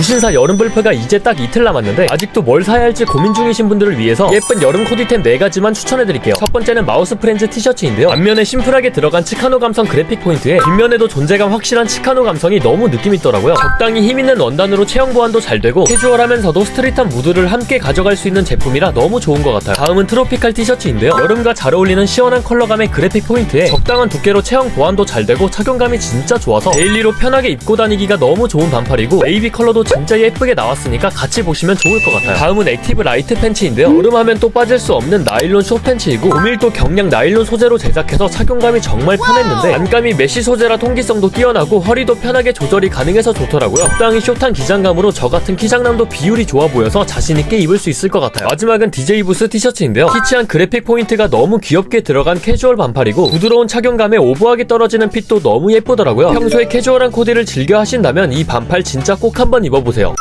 무신사 여름 불프가 이제 딱 이틀 남았는데 아직도 뭘 사야 할지 고민 중이신 분들을 위해서 예쁜 여름 코디템 4가지만 추천해드릴게요. 첫 번째는 마우스 프렌즈 티셔츠인데요. 앞면에 심플하게 들어간 치카노 감성 그래픽 포인트에 뒷면에도 존재감 확실한 치카노 감성이 너무 느낌 있더라고요. 적당히 힘있는 원단으로 체형 보완도 잘 되고 캐주얼하면서도 스트릿한 무드를 함께 가져갈 수 있는 제품이라 너무 좋은 것 같아요. 다음은 트로피칼 티셔츠인데요. 여름과 잘 어울리는 시원한 컬러감의 그래픽 포인트에 적당한 두께로 체형 보완도 잘 되고 착용감이 진짜 좋아서 데일리로 편하게 입고 다니기가 너무 좋은 반팔이고 네이비 컬러도 진짜 예쁘게 나왔으니까 같이 보시면 좋을 것 같아요. 다음은 액티브 라이트 팬츠인데요. 여름하면 또 빠질 수 없는 나일론 숏 팬츠이고 고밀도 경량 나일론 소재로 제작해서 착용감이 정말 편했는데 안감이 메쉬 소재라 통기성도 뛰어나고 허리도 편하게 조절이 가능해서 좋더라고요. 적당히 숏한 기장감으로 저 같은 키장남도 비율이 좋아 보여서 자신있게 입을 수 있을 것 같아요. 마지막은 DJ 부스 티셔츠인데요. 키치한 그래픽 포인트가 너무 귀엽게 들어간 캐주얼 반팔이고 부드러운 착용감에 오버하게 떨어지는 핏도 너무 예쁘더라고요. 평소에 캐주얼한 코디를 즐겨 하신다면 이 반팔 진짜 꼭 한번 입 어보세요.